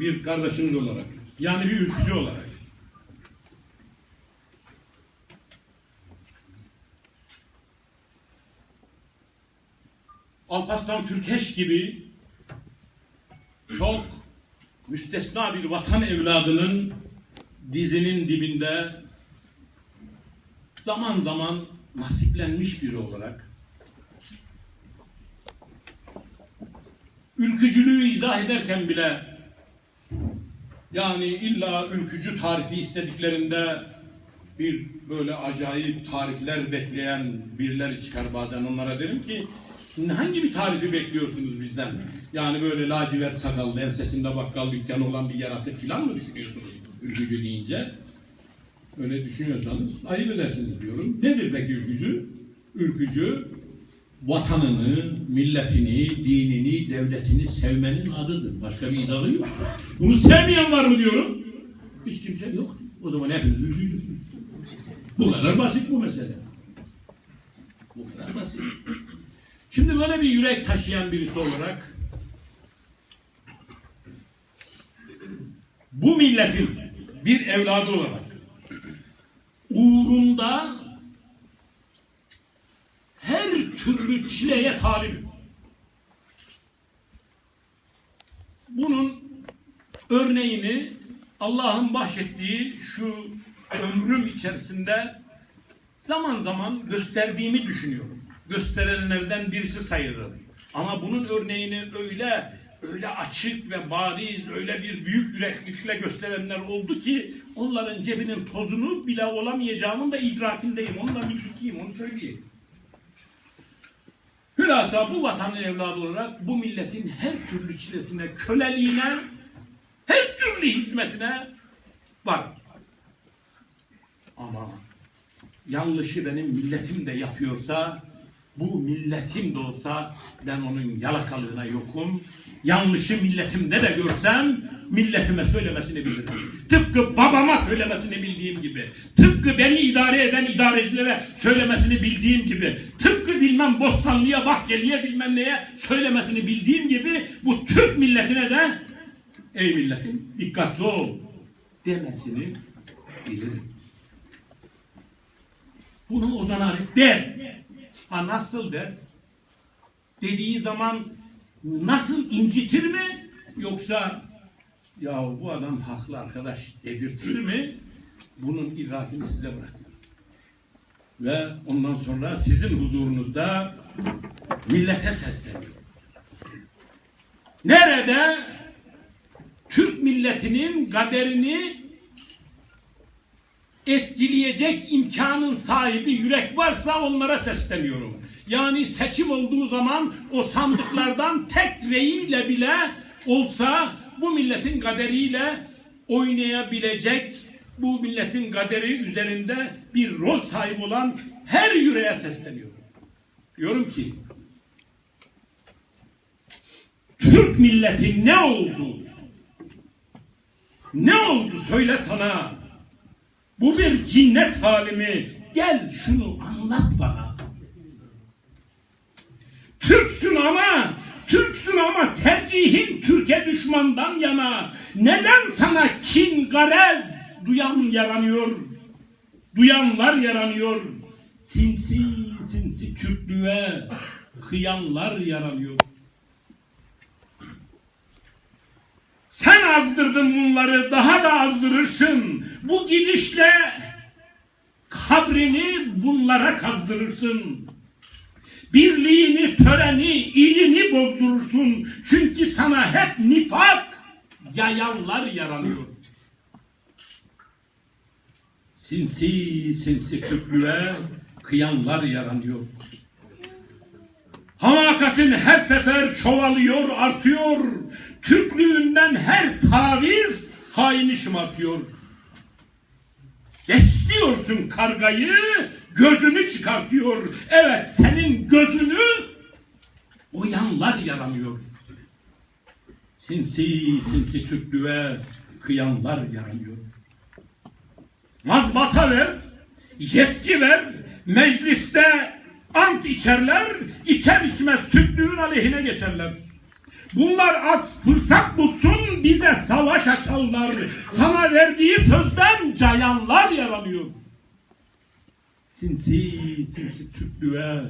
bir kardeşiniz olarak, yani bir ülkücü olarak. Alparslan Türkeş gibi çok müstesna bir vatan evladının dizinin dibinde zaman zaman nasiplenmiş biri olarak ülkücülüğü izah ederken bile yani illa ülkücü tarifi istediklerinde bir böyle acayip tarifler bekleyen birileri çıkar bazen onlara derim ki hangi bir tarifi bekliyorsunuz bizden? Yani böyle lacivert sakallı ensesinde bakkal dükkanı olan bir yaratık falan mı düşünüyorsunuz ülkücü deyince? Öyle düşünüyorsanız ayıp edersiniz diyorum. Nedir peki ülkücü? Ülkücü vatanını, milletini, dinini, devletini sevmenin adıdır. Başka bir izahı yok. Bunu sevmeyen var mı diyorum? Hiç kimse yok. O zaman hepiniz ülkücüsünüz. Bu kadar basit bu mesele. Bu kadar basit. Şimdi böyle bir yürek taşıyan birisi olarak bu milletin bir evladı olarak uğrunda her türlü çileye talibim. Bunun örneğini Allah'ın bahşettiği şu ömrüm içerisinde zaman zaman gösterdiğimi düşünüyorum. Gösterenlerden birisi sayılır. Ama bunun örneğini öyle öyle açık ve bariz, öyle bir büyük yüreklikle gösterenler oldu ki onların cebinin tozunu bile olamayacağının da idrakindeyim. Onu da bilgiyim, onu söyleyeyim. Hülasa bu vatanın evladı olarak bu milletin her türlü çilesine, köleliğine, her türlü hizmetine var. Ama yanlışı benim milletim de yapıyorsa, bu milletim de olsa ben onun yalakalığına yokum. Yanlışı milletimde de görsem milletime söylemesini bilirim. Tıpkı babama söylemesini bildiğim gibi. Tıpkı beni idare eden idarecilere söylemesini bildiğim gibi. Tıpkı bilmem Bostanlı'ya, Bahçeli'ye bilmem neye söylemesini bildiğim gibi bu Türk milletine de ey milletim dikkatli ol demesini bilirim. Bunu Ozan Arif der. Ha nasıl der? Dediği zaman nasıl incitir mi? Yoksa ya bu adam haklı arkadaş dedirtir mi? Bunun idrakini size bırakıyorum. Ve ondan sonra sizin huzurunuzda millete sesleniyorum. Nerede Türk milletinin kaderini etkileyecek imkanın sahibi yürek varsa onlara sesleniyorum. Yani seçim olduğu zaman o sandıklardan tek reyiyle bile olsa bu milletin kaderiyle oynayabilecek, bu milletin kaderi üzerinde bir rol sahibi olan her yüreğe sesleniyorum. Diyorum ki Türk milleti ne oldu? Ne oldu söyle sana. Bu bir cinnet hali mi? Gel şunu anlat bana. Türksün ama, Türksün ama tercihin Türkiye düşmandan yana. Neden sana kin, garez duyan yaranıyor? Duyanlar yaranıyor. Sinsi sinsi Türklüğe kıyanlar yaranıyor. Sen azdırdın bunları daha da azdırırsın. Bu gidişle kabrini bunlara kazdırırsın. Birliğini, töreni, ilini bozdurursun. Çünkü sana hep nifak yayanlar yaranıyor. Sinsi sinsi Türklüğe kıyanlar yaranıyor. Hamakatin her sefer çoğalıyor, artıyor. Türklüğünden her taviz haini şımartıyor. Besliyorsun kargayı, gözünü çıkartıyor. Evet, senin gözünü o yaranıyor. Sinsi sinsi Türklüğe kıyanlar yaranıyor. Mazbata ver, yetki ver, mecliste ant içerler, içer içmez Türklüğün aleyhine geçerler. Bunlar az fırsat bulsun bize savaş açarlar. Sana verdiği sözden cayanlar yaranıyor. Sinsi sinsi Türklüğe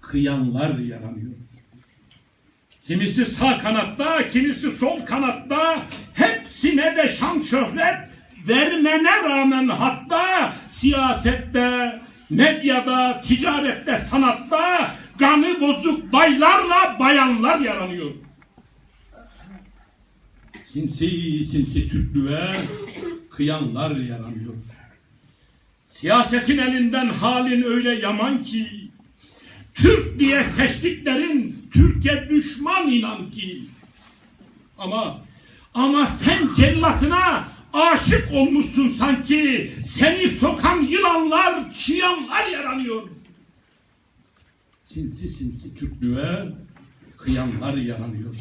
kıyanlar yaranıyor. Kimisi sağ kanatta, kimisi sol kanatta, hepsine de şan şöhret vermene rağmen hatta siyasette, medyada, ticarette, sanatta kanı bozuk baylarla bayanlar yaranıyor. Sinsi sinsi Türklüğe kıyanlar yaranıyor. Siyasetin elinden halin öyle yaman ki Türk diye seçtiklerin Türkiye düşman inan ki. Ama ama sen cellatına aşık olmuşsun sanki. Seni sokan yılanlar, çıyanlar yaranıyor. Sinsi sinsi Türklüğe kıyanlar yaranıyor.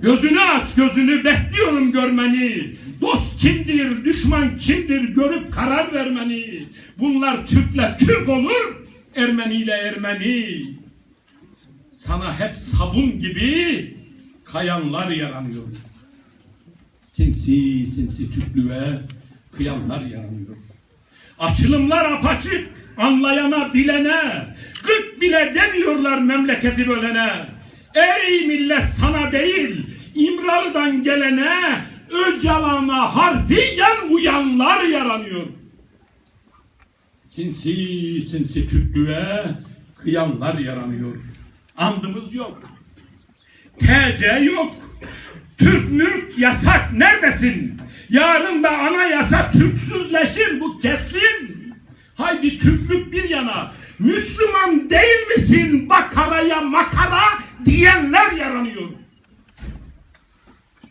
Gözünü aç gözünü bekliyorum görmeni. Dost kimdir, düşman kimdir görüp karar vermeni. Bunlar Türk'le Türk olur, Ermeni ile Ermeni. Sana hep sabun gibi kayanlar yaranıyor. Sinsi sinsi Türklüğe kıyanlar yaranıyor. Açılımlar apaçık anlayana bilene gık bile demiyorlar memleketi bölene. Ey millet sana değil İmralı'dan gelene Öcalan'a harfiyen uyanlar yaranıyor. Sinsi sinsi Türklüğe kıyanlar yaranıyor. Andımız yok. TC yok. Türk mülk yasak neredesin? Yarın da anayasa Türksüzleşir bu kesin. Haydi Türklük bir yana. Müslüman değil misin bakaraya makara diyenler yaranıyor.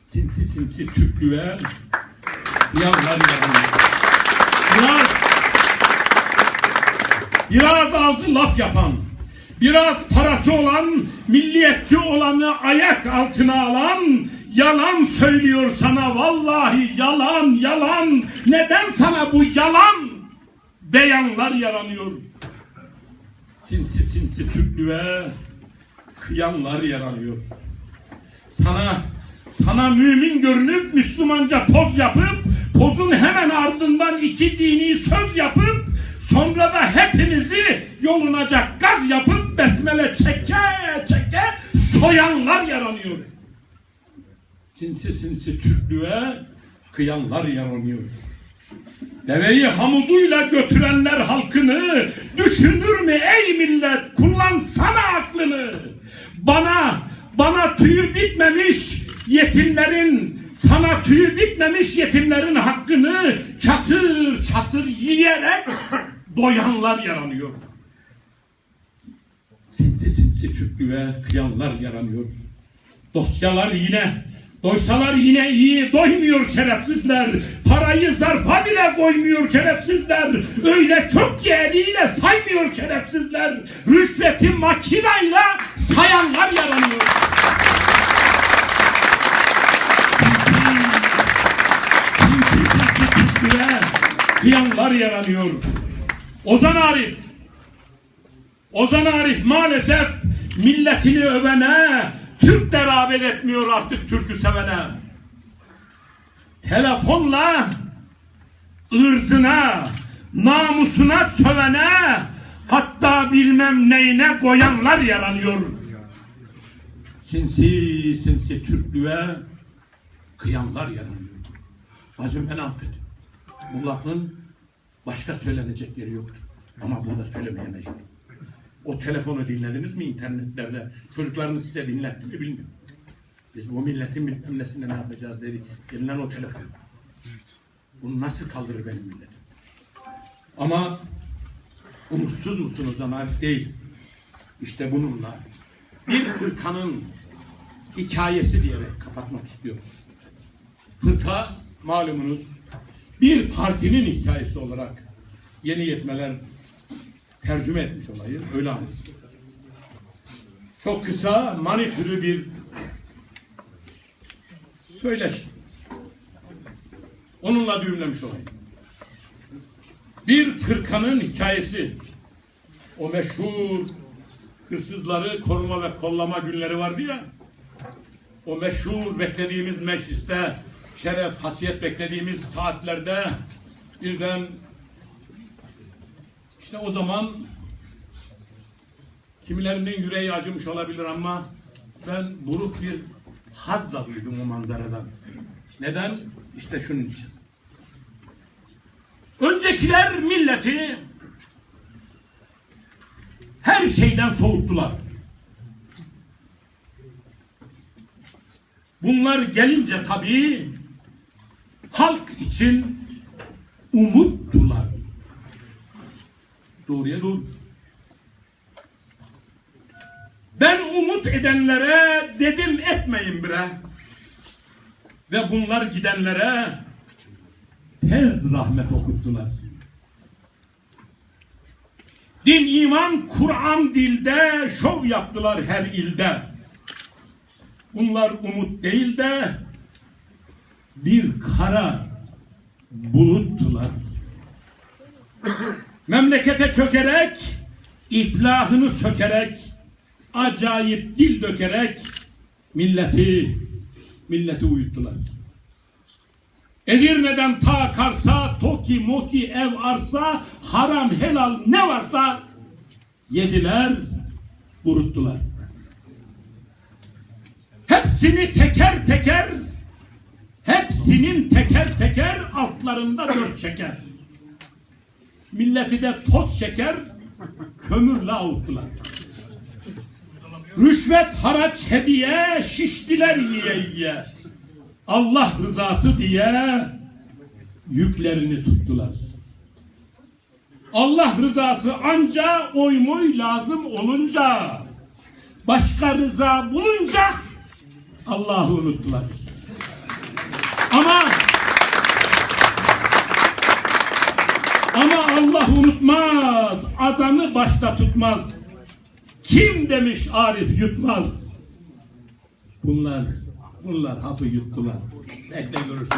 Sinsi sinsi Türklüğe yanlar yaranıyor. Biraz biraz ağzı laf yapan, biraz parası olan, milliyetçi olanı ayak altına alan, yalan söylüyor sana vallahi yalan yalan. Neden sana bu yalan beyanlar yaranıyor? Sinsi sinsi Türklüğe kıyanlar yaranıyor. Sana sana mümin görünüp Müslümanca poz yapıp pozun hemen ardından iki dini söz yapıp sonra da hepinizi yolunacak gaz yapıp besmele çeke çeke soyanlar yaranıyor. Sinsi sinsi Türklüğe kıyanlar yaranıyor. Deveyi hamuduyla götürenler halkını düşünür mü ey millet kullansana aklını. Bana bana tüyü bitmemiş yetimlerin sana tüyü bitmemiş yetimlerin hakkını çatır çatır yiyerek doyanlar yaranıyor. Sinsi sinsi Türklüğe kıyanlar yaranıyor. Dosyalar yine Doysalar yine iyi doymuyor şerefsizler. Parayı zarfa bile koymuyor şerefsizler. Öyle çok ki saymıyor şerefsizler. Rüşveti makinayla sayanlar yaranıyor. Kıyanlar yaranıyor. Ozan Arif Ozan Arif maalesef milletini övene, Türk de rağbet etmiyor artık Türk'ü sevene. Telefonla ırzına, namusuna sövene, hatta bilmem neyine koyanlar yaranıyor. Sinsi sinsi Türklüğe kıyanlar yaranıyor. Bacım beni affet. Bu lafın başka söylenecek yeri yoktur. Ama burada söylemeye mecbur. O telefonu dinlediniz mi internetlerde? Çocuklarınız size dinletti mi bilmiyorum. Biz bu milletin bilmem nesinde ne yapacağız dedi. Elinden o telefon. Bunu nasıl kaldırır benim milletim? Ama umutsuz musunuz lan Arif? Değil. İşte bununla bir fırkanın hikayesi diyerek kapatmak istiyorum. Fırka malumunuz bir partinin hikayesi olarak yeni yetmeler tercüme etmiş olayı. Öyle anlasın. Çok kısa mani türü bir söyleşi. Onunla düğümlemiş olayım. Bir fırkanın hikayesi. O meşhur hırsızları koruma ve kollama günleri vardı ya. O meşhur beklediğimiz mecliste, şeref, hasiyet beklediğimiz saatlerde birden işte o zaman kimilerinin yüreği acımış olabilir ama ben buruk bir hazla duydum o manzaradan. Neden? İşte şunun için. Öncekiler milleti her şeyden soğuttular. Bunlar gelince tabii halk için umuttular. Doğruya doğru. Ben umut edenlere dedim etmeyin bre. Ve bunlar gidenlere tez rahmet okuttular. Din, iman, Kur'an dilde şov yaptılar her ilde. Bunlar umut değil de bir kara buluttular. Memlekete çökerek, iflahını sökerek, acayip dil dökerek milleti milleti uyuttular. Edirne'den ta Kars'a, Toki, Moki, ev, arsa, haram, helal ne varsa yediler, kuruttular. Hepsini teker teker, hepsinin teker teker altlarında dört şeker. Milleti de toz şeker, kömürle avuttular. Rüşvet, haraç, hediye, şiştiler yiye yiye. Allah rızası diye yüklerini tuttular. Allah rızası anca oy moy lazım olunca, başka rıza bulunca Allah'ı unuttular. Ama ama Allah unutmaz, azanı başta tutmaz. Kim demiş Arif yutmaz. Bunlar, bunlar hapı yuttular. Bekle görürsün.